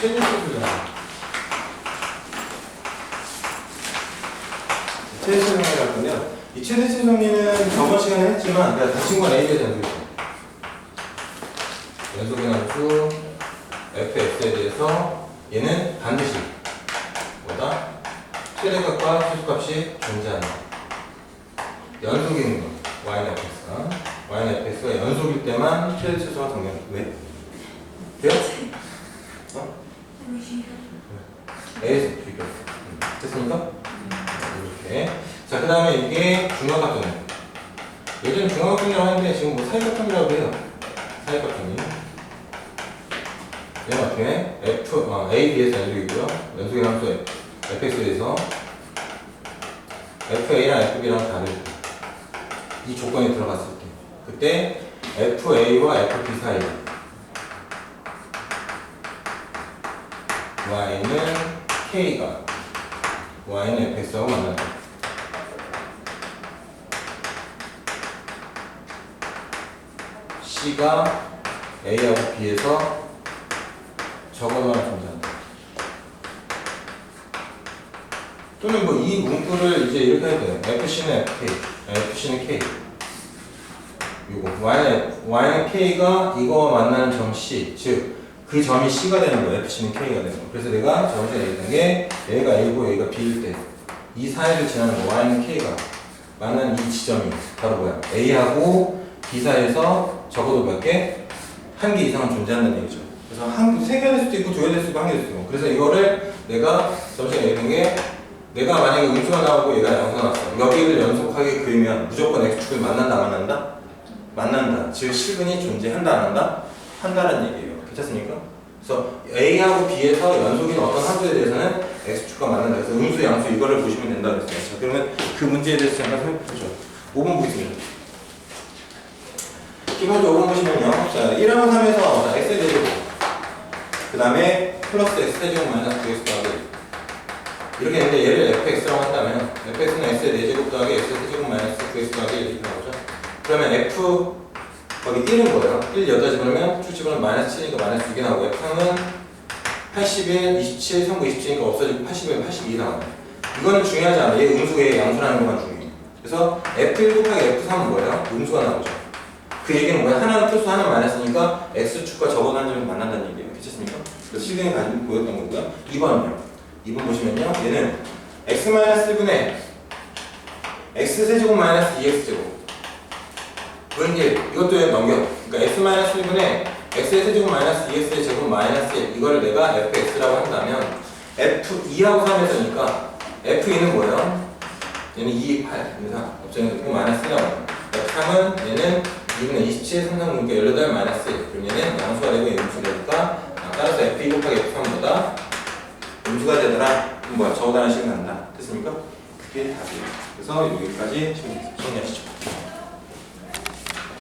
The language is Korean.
최대치수 정리 갈 건데요. 이 최대치수 정리는 저번 시간에 했지만 내가 다친 건 A에 대한 소리죠. 연속의 함수 fx에 대해서 얘는 반드시 뭐다? 최대값과 최소값이 존재한다. 연속이 거. y는 fx가 y는 fx가 연속일 때만 최대 최소가 정렬. 왜? 돼요? 어? A에서 비교. 음, 됐습니까? 이렇게. 자, 그 다음에 이게 중화각형이에요. 예전 중화각형이라고 하는데 지금 뭐 사이각형이라고 해요. 사이각형이. 얘는 어떻게 해? F, 어, A, B에서 연속이고요. 연속의 함수 fx에 대해서 FA랑 FB랑 다르고 이 조건이 들어갔을 때 그때 FA와 FB 사이 Y는 K가 Y는 FX하고 만난다 C가 A하고 B에서 적어놓은 존재한다 또는 뭐 이 문구를 이제 이렇게 해도 돼요. FC는 FK, FC는 K. 요거 Y는 Y는 K가 이거와 만나는 점 C, 즉 그 점이 C가 되는 거예요. FC는 K가 되는 거. 그래서 내가 저번 전에 얘기했던 게 얘가 A고 얘가 B일 때 이 사이를 지나는 거 Y는 K가 만나는 이 지점이 바로 뭐야? A하고 B 사이에서 적어도 몇 개? 한 개 이상은 존재한다는 얘기죠. 그래서 한, 세 개가 될 수도 있고 두 개가 될 수도 한개될 수도 있고 그래서 이거를 내가 저번 전에 얘기한 게 내가 만약에 음수가 나오고 얘가 양수가 나왔어. 여기를 연속하게 그리면 무조건 x축을 만난다 안 만난다? 만난다. 즉 실근이 존재한다 안 한다? 한다는 얘기예요. 괜찮습니까? 그래서 A하고 B에서 연속인 어떤 함수에 대해서는 x축과 만난다. 그래서 음수 양수 이거를 보시면 된다 그랬어요. 자, 그러면 그 문제에 대해서 잠깐 해보죠. 5번 보겠습니다. 기본적으로 5번 보시면요. 자, 1하고 3에서 x에 대해서 그 다음에 플러스 x 세제곱 마이너스 9x 더하기 이렇게 했는데 얘를 fx라고 한다면 fx는 x의 4제곱 더하기 x의 세제곱 마이너스 9x 더하기 이렇게 나오죠 그러면 f 거기 1은 뭐예요? 1 여기다 집어넣으면 출집어는 마이너스 7이니까 마이너스 2개 나오고 f는 81, 27, 3, 9, 27이니까 없어지고 81, 82 나와요 이거는 중요하지 않아요 얘 음수의 양수라는 것만 중요해요 그래서 f1 곱하기 f3은 뭐예요? 음수가 나오죠 그 얘기는 뭐야? 하나는 플러스 하나는 마이너스니까 x축과 적어놓은 점이 만난다는 얘기예요 괜찮습니까? 그래서 실경이 가지고 보였던 거고요 2번은요 2번 보시면요. 얘는 x-1분의 x세제곱 마이너스 2x제곱 게 이것도 넘겨. 그러니까 x-1분의 x의 세제곱 마이너스 2x의 제곱 마이너스 1 이거를 내가 fx라고 한다면 f2하고 3에서니까 f2는 뭐예요? 얘는 2, 8 그래서 옆장에서 또 마이너스 1 나와요. f3은 얘는 2분의 27, 3, 3, 9니까 18 마이너스 1 그럼 얘는 양수가 되고 음수가 되니까 따라서 f2 곱하기 f3보다 음수가 되더라. 뭐야? 적어다는 식이 난다. 됐습니까? 그게 답이에요. 그래서 여기까지 정리하시죠.